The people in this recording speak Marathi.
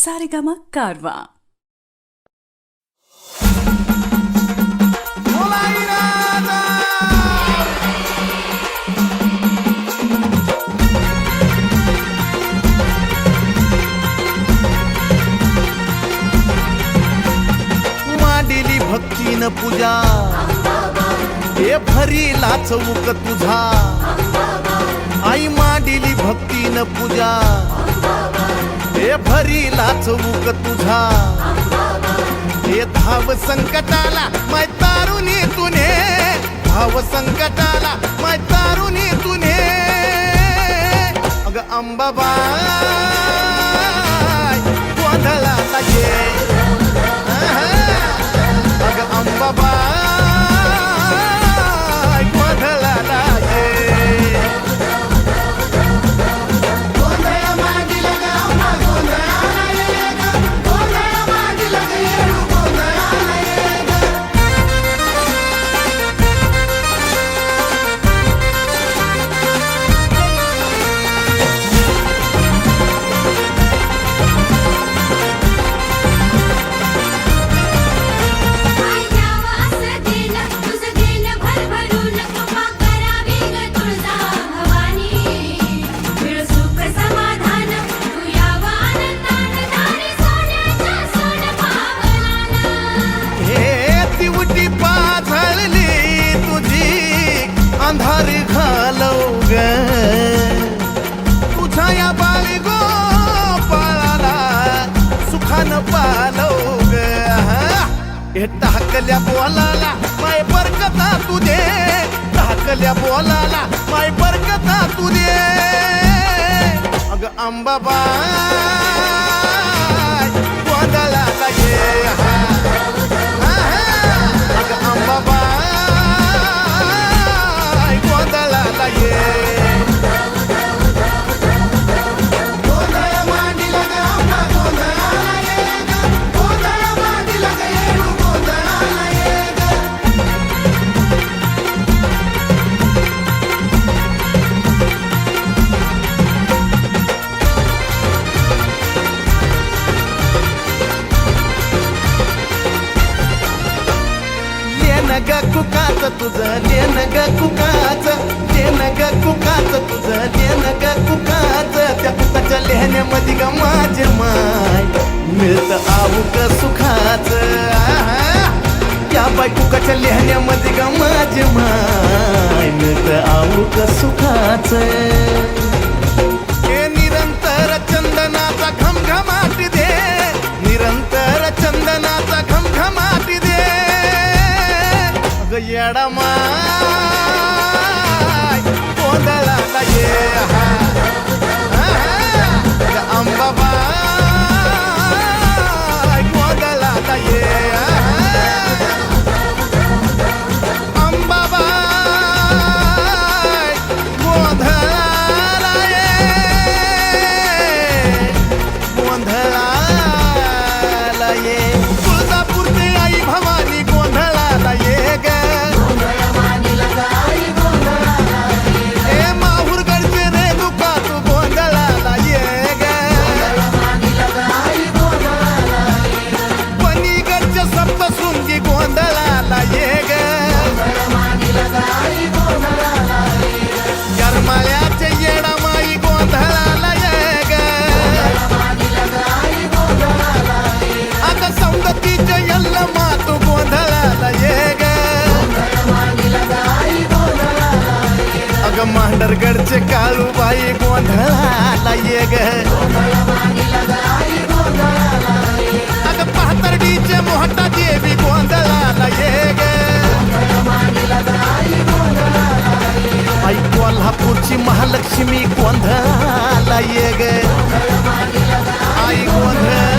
सारेगामा कारवा मांडिली भक्तीन पूजा. हे भरी लाचवूक तुझा. आई मांडिली भक्तीन पूजा. हे भरीला चौक तुझा. हे धाव संकटाला माय तारुणी तुने. धाव संकटाला माय तारुणी तुने. अग अंबाबा. हे हकल्या बोलाला माय बरकता तू दे. हकल्या बोलाला माय बरकता दे. अग अंबाबा. ग कुकाच तुझं देन ग कुकाच देन ग कुकाच तुझं देन ग कुकाच त्या कुकाच्या लेहण्यामध्ये ग माझे माय. मिळत आऊक सुखाच त्या बाय कुकाच्या लेहण्यामध्ये ग माझे माय. मिळत आऊक सुखाच. अग अग मांडरगडचे काळूबाई गोंधळाला ये ग अग पाहतर्डीचे मोहटा देवी गोंधळाला ये ग आई कोल्हापूरची महालक्ष्मी गोंधळाला ये ग आई गोंधळ.